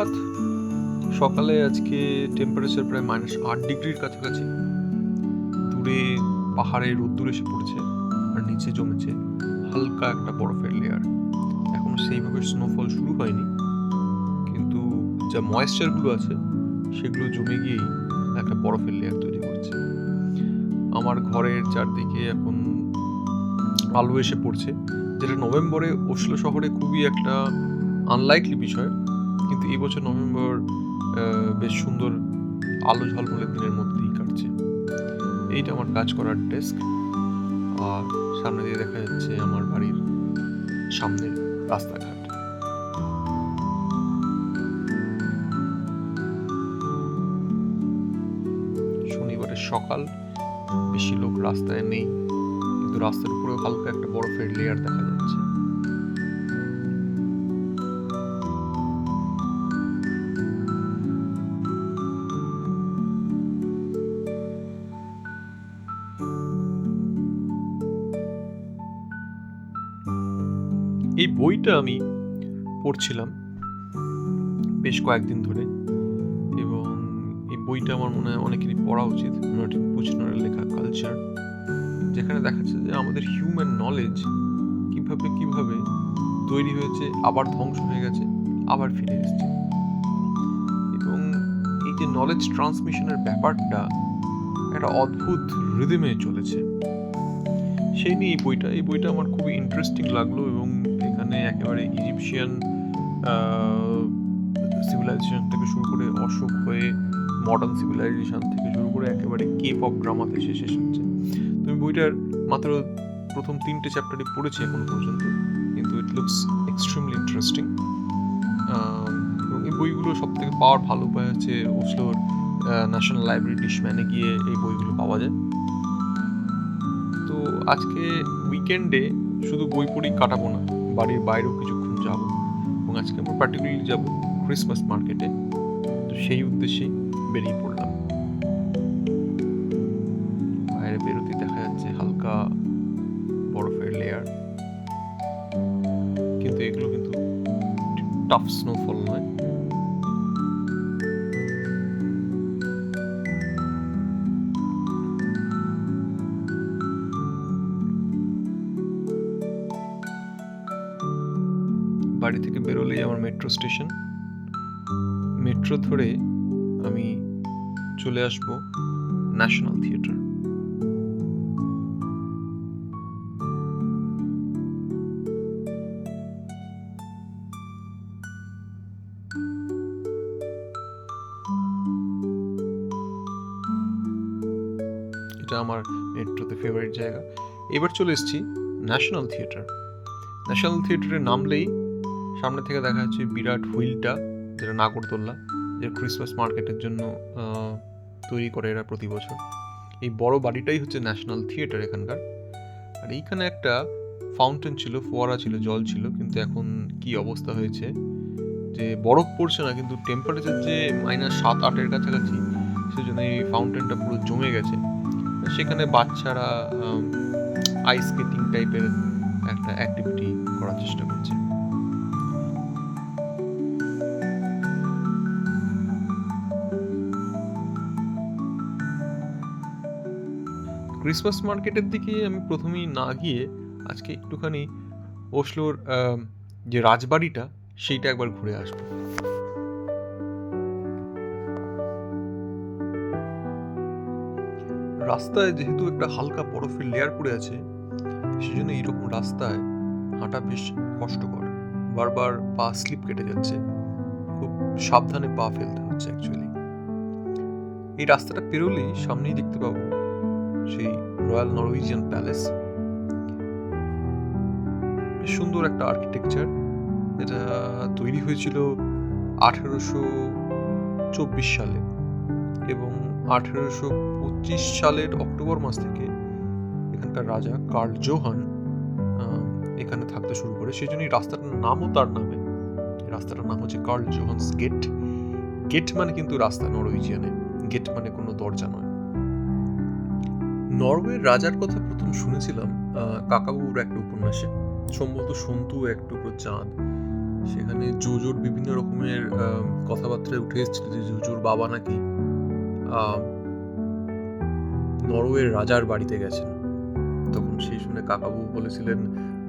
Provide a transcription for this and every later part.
সুপ্রভাত সকালে আজকে টেম্পারেচার প্রায় মাইনাস আট ডিগ্রির কাছাকাছি। দূরে পাহাড়ে রোদ্দুর এসে পড়ছে আর নিচে জমেছে হালকা একটা বরফের লেয়ার এখন সেইভাবে স্নোফল শুরু হয়নি, কিন্তু যা ময়েশ্চারগুলো আছে, সেগুলো জমে গিয়েই একটা বরফের লেয়ার তৈরি করছে আমার ঘরের চারদিকে এখন আলো এসে পড়ছে, যেটা নভেম্বরে ওসলো শহরে খুবই একটা আনলাইকলি বিষয়। কিন্তু এই বছর নভেম্বর বেশ সুন্দর আলো ঝলমলে দিনের মধ্যেই কাটছে। এইটা আমার কাজ করার ডেস্ক। আর সামনে দিয়ে দেখা যাচ্ছে আমার বাড়ির সামনের রাস্তাঘাট। শনিবারের সকাল, বেশি লোক রাস্তায় নেই। কিন্তু রাস্তার উপরে হালকা একটা বরফের লেয়ার দেখা যাচ্ছে। বইটা আমি পড়ছিলাম বেশ কয়েকদিন ধরে এবং এই বইটা আমার মনে হয় অনেকেরই পড়া উচিত পুচনারের লেখা কালচার যেখানে দেখাচ্ছে যে আমাদের হিউম্যান নলেজ কীভাবে কীভাবে তৈরি হয়েছে, আবার ধ্বংস হয়ে গেছে, আবার ফিরে এসেছে। এবং এই যে নলেজ ট্রান্সমিশনের ব্যাপারটা একটা অদ্ভুত রিদমে চলেছে। সেই নিয়ে এই বইটা এই বইটা আমার খুবই ইন্টারেস্টিং লাগল এবং এখানে একেবারে ইজিপশিয়ান সিভিলাইজেশন থেকে শুরু করে অশোক হয়ে মডার্ন সিভিলাইজেশন থেকে শুরু করে একেবারে কেপ অফ ড্রামাতে এসে শেষ হচ্ছে। তুমি বইটার মাত্র প্রথম তিনটে চ্যাপ্টারই পড়েছি এখন পর্যন্ত, কিন্তু ইট লুকস এক্সট্রিমলি ইন্টারেস্টিং এবং এই বইগুলো সব থেকে পাওয়ার ভালো উপায় হচ্ছে ওসলোর ন্যাশনাল লাইব্রেরি ডিশম্যানে গিয়ে এই বইগুলো পাওয়া যায়। তো আজকে উইকেন্ডে শুধু বই পড়েই কাটাবো না বাড়ির বাইরেও কিছুক্ষণ যাব এবং আজকে আমরা পার্টিকুলারলি যাব ক্রিসমাস মার্কেটে তো সেই উদ্দেশ্যে বেরিয়ে পড়লাম। বাইরে বেরোতে দেখা যাচ্ছে হালকা বরফের লেয়ার কিন্তু এগুলো কিন্তু টাফ স্নোফল নয়। বাড়ি থেকে বেরোলেই আমার মেট্রো স্টেশন মেট্রো ধরে আমি চলে আসব ন্যাশনাল থিয়েটার এটা আমার মেট্রোতে ফেভারিট জায়গা। এবার চলে এসেছি ন্যাশনাল থিয়েটার ন্যাশনাল থিয়েটারে নামলেই সামনে থেকে দেখা যাচ্ছে বিরাট হুইলটা যেটা নাগরদোল্লা, যেটা ক্রিসমাস মার্কেটের জন্য তৈরি করে এরা প্রতি বছর। এই বড় বাড়িটাই হচ্ছে ন্যাশনাল থিয়েটার এখানকার। আর এইখানে একটা ফাউন্টেন ছিল, ফোয়ারা ছিল, জল ছিল, কিন্তু এখন কি অবস্থা হয়েছে যে বরফ পড়ছে না, কিন্তু টেম্পারেচার যে মাইনাস সাত, আটের কাছাকাছি, সেজন্য এই ফাউন্টেনটা পুরো জমে গেছে। সেখানে বাচ্চারা আইস স্কেটিং টাইপের একটা অ্যাক্টিভিটি করার চেষ্টা করছে। ক্রিসমাস মার্কেটের দিকে আমি প্রথমেই না গিয়ে আজকে একটুখানি ওসলোর যে রাজবাড়িটা, সেইটা একবার ঘুরে আসব। রাস্তায় যেহেতু একটা হালকা বরফের লেয়ার পড়ে আছে, সেজন্য এইরকম রাস্তায় হাঁটা বেশ কষ্টকর। বারবার পা স্লিপ কেটে যাচ্ছে। খুব সাবধানে পা ফেলতে হচ্ছে অ্যাকচুয়ালি এই রাস্তাটা পেরোলেই সামনেই দেখতে পাবো সেই রয়্যাল নরওয়েজিয়ান প্যালেস সুন্দর একটা আর্কিটেকচার যেটা তৈরি হয়েছিল আঠেরোশো চব্বিশ সালে এবং আঠেরোশো পঁচিশ সালের অক্টোবর মাস থেকে এখানকার রাজা কার্ল জোহান এখানে থাকতে শুরু করে। সেই জন্যই রাস্তাটার নামও তার নামে। রাস্তাটার নাম হচ্ছে কার্ল জোহানস গেট। গেট মানে কিন্তু রাস্তা নরওয়েজিয়ানে। গেট মানে কোনো দরজা নয়। নরওয়ের রাজার কথা প্রথম শুনেছিলাম কাকাবুর একটা উপন্যাসে। সম্ভবত সন্তু, এক টুকরো চাঁদ। সেখানে জোজোর বিভিন্ন রকমের কথাবার্তায় উঠে এসেছিল যে জোজোর বাবা নাকি নরওয়ের রাজার বাড়িতে গেছেন। তখন সেই শুনে কাকাবু বলেছিলেন,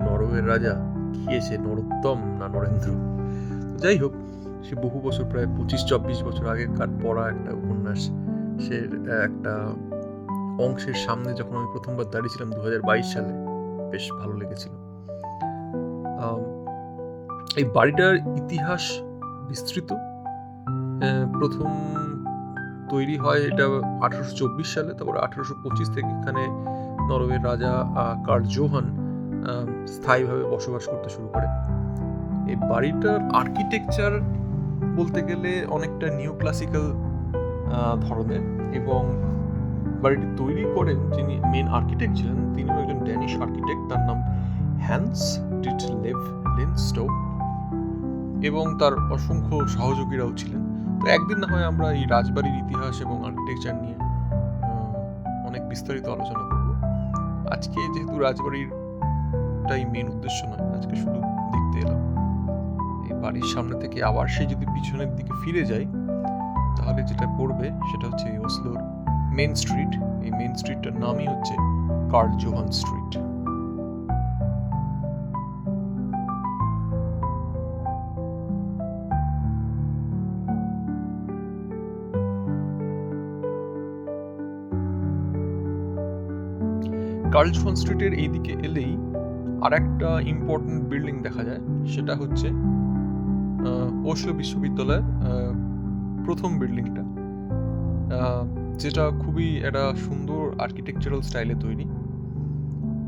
নরওয়ের রাজা? কি এসে, নরোত্তম না নরেন্দ্র? যাই হোক, সে বহু বছর, প্রায় পঁচিশ, চব্বিশ বছর আগেকার পড়া একটা উপন্যাস। সে একটা অংশের সামনে যখন আমি প্রথমবার দাঁড়িয়েছিলাম দু হাজার বাইশ সালে, বেশ ভালো লেগেছিল। এই বাড়িটার ইতিহাস বিস্তৃত। প্রথম তৈরি হয় এটা আঠারোশো চব্বিশ সালে, তারপরে আঠারোশো পঁচিশ থেকে এখানে নরওয়ের রাজা কার্ল জোহান স্থায়ীভাবে বসবাস করতে শুরু করে। এই বাড়িটার আর্কিটেকচার বলতে গেলে অনেকটা নিউ ক্লাসিক্যাল ধরনের এবং বাড়িটি তৈরি করেন যিনি মেন আর্কিটেক্ট ছিলেন, তিনিও একজন ড্যানিশ আর্কিটেক্ট তার নাম হ্যান্স ডিটলেভ লিনস্টো এবং তার অসংখ্য সহযোগীরাও ছিলেন। তো একদিন না হয় আমরা এই রাজবাড়ির ইতিহাস এবং আর্কিটেকচার নিয়ে অনেক বিস্তারিত আলোচনা করব। আজকে যেহেতু রাজবাড়িরটাই মেন উদ্দেশ্য নয়, আজকে শুধু দেখতে এলাম। এই বাড়ির সামনে থেকে আবার সে যদি পিছনের দিকে ফিরে যায়, তাহলে যেটা পড়বে সেটা হচ্ছে এই ওসলোর মেন স্ট্রিট এই মেন স্ট্রিটটার নামই হচ্ছে Karl Johan street Karl Johan স্ট্রিটের এইদিকে এলেই আর একটা ইম্পর্টেন্ট বিল্ডিং দেখা যায়, সেটা হচ্ছে ওসলো বিশ্ববিদ্যালয়ের প্রথম বিল্ডিংটা যেটা খুবই একটা সুন্দর আর্কিটেকচারাল স্টাইলে তৈরি।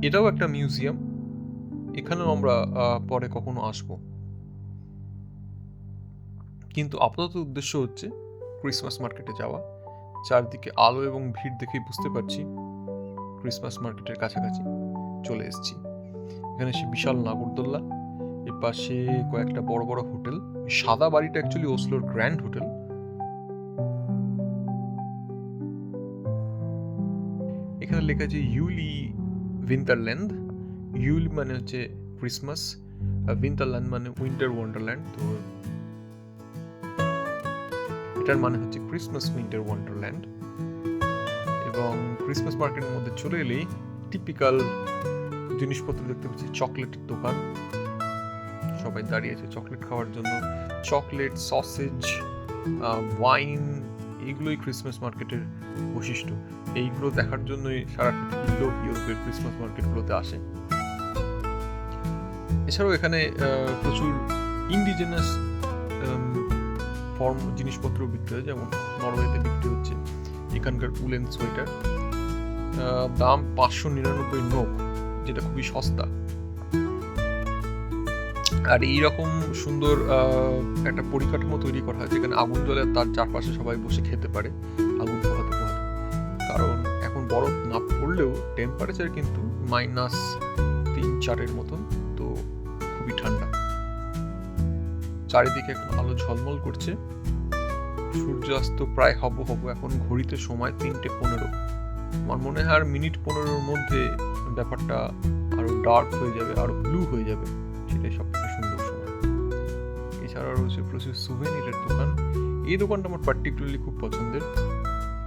এটাও একটা মিউজিয়াম এখানেও আমরা পরে কখনো আসব। কিন্তু আপাতত উদ্দেশ্য হচ্ছে ক্রিসমাস মার্কেটে যাওয়া। চারদিকে আলো এবং ভিড় দেখেই বুঝতে পারছি ক্রিসমাস মার্কেটের কাছাকাছি চলে এসেছি। এখানে সে বিশাল নাগরদোল্লা, এর পাশে কয়েকটা বড় বড় হোটেল। সাদা বাড়িটা অ্যাকচুয়ালি ওসলোর গ্র্যান্ড হোটেল এখানে লেখা আছে ইউলি উইন্টারল্যান্ড। ইউলি মানে হচ্ছে ক্রিসমাস, আর উইন্টারল্যান্ড মানে উইন্টার ওয়ান্ডারল্যান্ড। তো এটার মানে হচ্ছে ক্রিসমাস, উইন্টার ওয়ান্ডারল্যান্ড। এবং ক্রিসমাস মার্কেটের মধ্যে চলে এলেই টিপিক্যাল জিনিসপত্র দেখতে পাচ্ছি, চকলেটের দোকান। সবাই দাঁড়িয়ে আছে চকলেট খাওয়ার জন্য। চকলেট, সসেজ ওয়াইন এইগুলোই ক্রিসমাস মার্কেটের বৈশিষ্ট্য। এইগুলো দেখার জন্যই সারা লোক ইউরোপের ক্রিসমাস মার্কেটগুলোতে আসে। এছাড়াও এখানে প্রচুর ইন্ডিজেনাস ফর্ম জিনিসপত্র বিক্রি হয়। যেমন নরওয়েতে বিক্রি হচ্ছে এখানকার উলেন সোয়েটার। দাম পাঁচশো নিরানব্বই নোক, যেটা খুবই সস্তা। আর এইরকম সুন্দর আহ, একটা পরিকাঠামো তৈরি করা হয় যেখানে আগুন জ্বলে তার চারপাশে সবাই বসে খেতে পারে আগুন পোহাতে পোহাতে। কারণ এখন বরফ না পড়লেও টেম্পারেচার কিন্তু মাইনাস তিন চারের মতন তো খুবই ঠান্ডা। চারিদিকে এখন আলো ঝলমল করছে। সূর্যাস্ত প্রায় হব হব এখন ঘড়িতে সময় তিনটে পনেরো। আমার মনে হয় আর মিনিট পনেরোর মধ্যে ব্যাপারটা আরও ডার্ক হয়ে যাবে আরও ব্লু হয়ে যাবে সেটাই সব সুন্দর এছাড়া রয়েছে প্রচুর সুভেনিরের দোকান। এই দোকানটা আমার পার্টিকুলারলি খুব পছন্দের।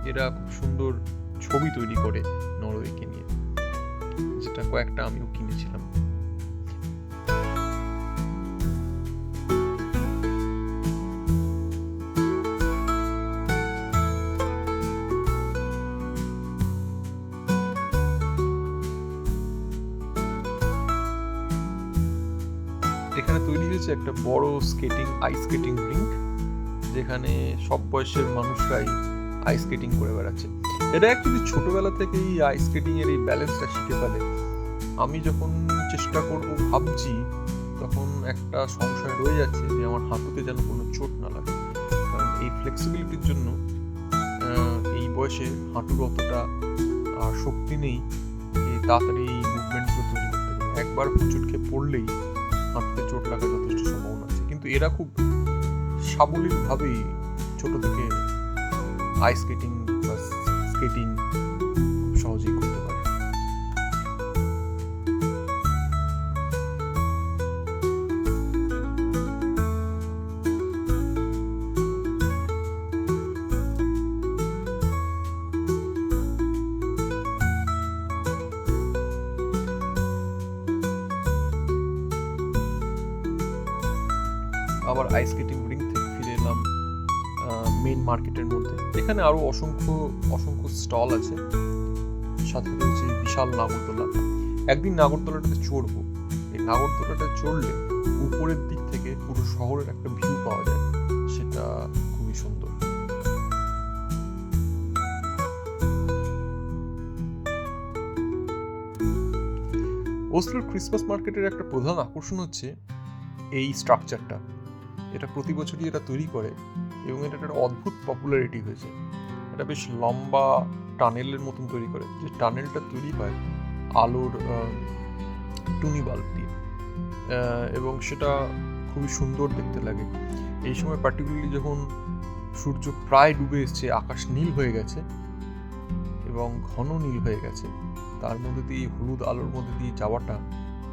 এরা খুব সুন্দর ছবি তৈরি করে নরওয়েকে নিয়ে। যেটা কয়েকটা আমিও কিনেছিলাম। হয়েছে একটা বড় স্কেটিং আইস স্কেটিং রিঙ্ক যেখানে সব বয়সের মানুষরাই আইস স্কেটিং করে বেড়াচ্ছে। এটা অ্যাকচুয়ালি ছোটবেলা থেকেই আইস স্কেটিং এর এই ব্যালেন্সটা শিখে ফেলে। আমি যখন চেষ্টা করব ভাবছি, তখন একটা সংশয় রয়ে যাচ্ছে যে আমার হাঁটুতে যেন কোনো চোট না লাগে। কারণ এই ফ্লেক্সিবিলিটির জন্য এই বয়সে হাঁটুর অতটা শক্তি নেই তাড়াতাড়ি এই মুভমেন্টগুলো তৈরি করতে একবার হুচুট খেয়ে পড়লেই হাঁটুতে চোট লাগার যথেষ্ট সম্ভাবনা আছে। কিন্তু এরা খুব সাবলীলভাবেই ছোট থেকে আইস স্কেটিং বা স্কেটিং আবার আইস স্কেটিং রিং থেকে ফিরে এলাম মেন মার্কেটের মধ্যে। এখানে আরও অসংখ্য অসংখ্য স্টল আছে। সাথে রয়েছে বিশাল নাগরদোলা। একদিন নাগরদোলাটাতে চড়বো। এই নাগরদোলাটা চড়লে উপরের দিক থেকে পুরো শহরের একটা ভিউ পাওয়া যায়। সেটা খুবই সুন্দর। ওসলোর ক্রিসমাস মার্কেটের একটা প্রধান আকর্ষণ হচ্ছে এই স্ট্রাকচারটা এটা প্রতি বছরই এটা তৈরি করে এবং এটা একটা অদ্ভুত পপুলারিটি হয়েছে। এটা বেশ লম্বা টানেলের মতন তৈরি করে। যে টানেলটা তৈরি হয় আলোর টুনি বাল্ব দিয়ে। এবং সেটা খুবই সুন্দর দেখতে লাগে। এই সময় পার্টিকুলারলি যখন সূর্য প্রায় ডুবে এসছে, আকাশ নীল হয়ে গেছে এবং ঘন নীল হয়ে গেছে, তার মধ্যে দিয়ে হলুদ আলোর মধ্যে দিয়ে যাওয়াটা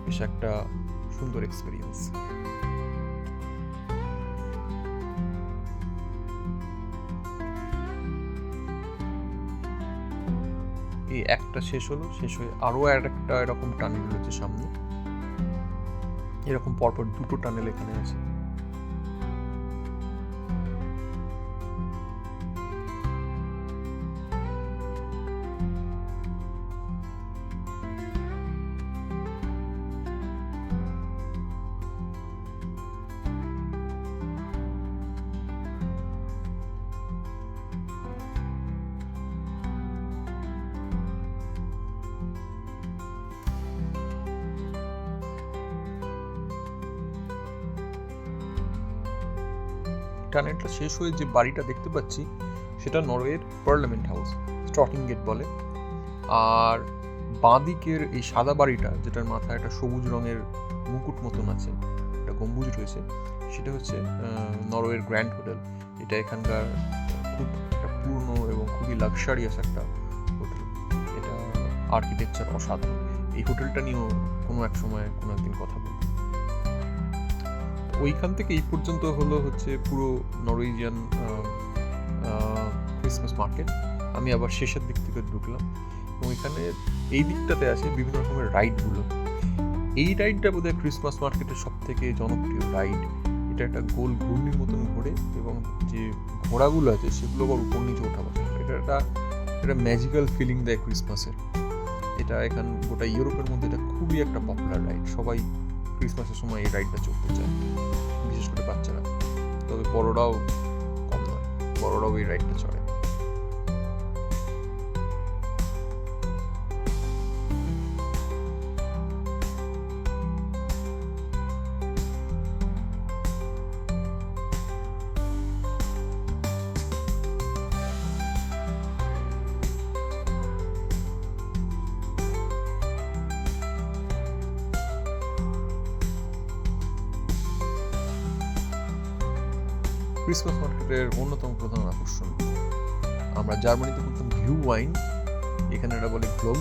বেশ একটা সুন্দর এক্সপিরিয়েন্স এই একটা শেষ হলো, শেষ হয়ে আরও আর একটা এরকম টানেল রয়েছে সামনে। এরকম পরপর দুটো টানেল এখানে আছে। টানেলটা শেষ হয়ে যে বাড়িটা দেখতে পাচ্ছি, সেটা নরওয়ের পার্লামেন্ট হাউস, স্টকিং গেট বলে। আর বাঁদিকের এই সাদা বাড়িটা, যেটার মাথায় একটা সবুজ রঙের মুকুট মতন আছে, একটা গম্বুজ রয়েছে, সেটা হচ্ছে নরওয়ের গ্র্যান্ড হোটেল। এটা এখানকার খুব একটা পূর্ণ এবং খুবই লাক্সারিয়াস একটা হোটেল। এটা আর্কিটেকচার অসাধারণ। এই হোটেলটা নিয়েও কোনো এক সময় কোনো একদিন কথা বলব। ওইখান থেকে এই পর্যন্ত হলো হচ্ছে পুরো নরওয়েজিয়ান ক্রিসমাস মার্কেট আমি আবার শেষের দিক থেকে ঢুকলাম। এবং এখানে এই দিকটাতে আছে বিভিন্ন রকমের রাইডগুলো এই রাইডটা বোধহয় ক্রিসমাস মার্কেটের সব থেকে জনপ্রিয় রাইড এটা একটা গোল ঘূর্ণির মতন ঘোরে এবং যে ঘোড়াগুলো আছে সেগুলো আবার উপর নিচে ওঠা বসে। এটা একটা একটা ম্যাজিক্যাল ফিলিং দেয় ক্রিসমাসের এটা এখান গোটা ইউরোপের মধ্যে এটা খুবই একটা পপুলার রাইড সবাই ক্রিসমাসের সময় এই রাইডটা চলতে চায়, বিশেষ করে বাচ্চারা। তবে বড়রাও কম নয়, বড়রাও এই রাইডটা চড়ে। ক্রিসমাস মার্কেটের অন্যতম প্রধান আকর্ষণ। আমরা জার্মানিতে বলতাম ভিউ ওয়াইন, এখানে এটা বলে গ্লোব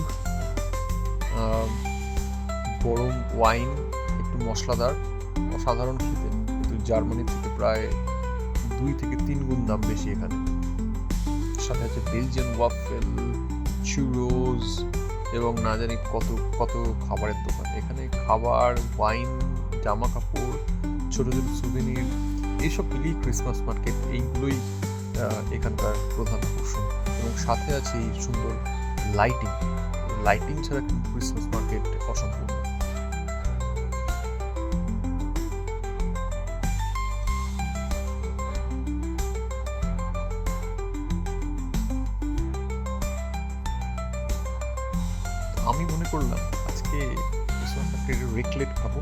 গরম ওয়াইন, একটু মশলাদার, অসাধারণ খেতে। কিন্তু জার্মানি থেকে প্রায় দুই থেকে তিন গুণ দাম বেশি এখানে। সাথে আছে বেলজিয়ান ওয়াফেল চুরোজ এবং না জানি কত কত খাবারের দোকান। এখানে খাবার ওয়াইন জামা কাপড়, ছোটো ছোটো সুভিনির এইসব মিলিয়ে ক্রিসমাস মার্কেট এইগুলোই এখানকার প্রধান আকর্ষণ। এবং সাথে আছে এই সুন্দর লাইটিং লাইটিং ছাড়া কিন্তু ক্রিসমাস মার্কেট অসম্পূর্ণ আমি মনে করলাম আজকে ক্রিসমাস রেকলেট খাব।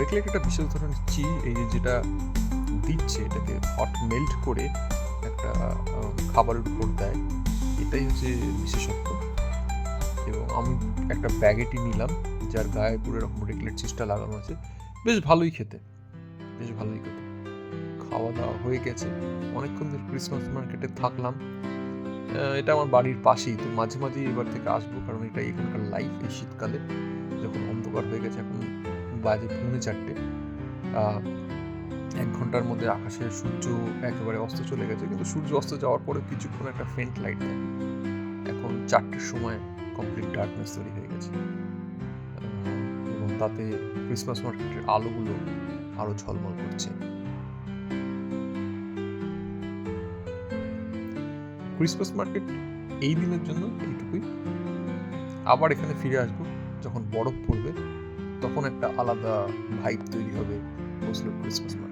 রেকলেট একটা বিশেষ ধরনের চি এই যেটা দিচ্ছে, এটাকে হট মেল্ট করে একটা খাবারের উপর দেয়। এটাই হচ্ছে বিশেষত্ব। এবং আমি একটা ব্যাগেটি নিলাম, যার গায়ে পুরো এরকম রেকলেট চিজটা লাগানো আছে। বেশ ভালোই খেতে, বেশ ভালোই খেতে। খাওয়া দাওয়া হয়ে গেছে। অনেকক্ষণ ধরে ক্রিসমাস মার্কেটে থাকলাম। এটা আমার বাড়ির পাশেই, তো মাঝে মাঝে এবার থেকে আসব, কারণ এটা এখানকার লাইফ এই শীতকালে। যখন অন্ধকার হয়ে গেছে, এখন বাজে পৌনে চারটে। এক ঘণ্টার মধ্যে আকাশে সূর্য একেবারে অস্ত চলে গেছে, কিন্তু সূর্য অস্ত যাওয়ার পরে কিছুক্ষণ একটা ফেন্ট লাইট দেয়। এখন চারটের সময় কমপ্লিট ডার্কনেস তৈরি হয়ে গেছে। এবং তাতে ক্রিসমাস মার্কেটের আলোগুলো আরও ঝলমল করছে। ক্রিসমাস মার্কেট এই দিনের জন্য এইটুকুই। আবার এখানে ফিরে আসব, যখন বরফ পড়বে, তখন একটা আলাদা ভাইব তৈরি হবে ওসলো ক্রিসমাস মার্কেট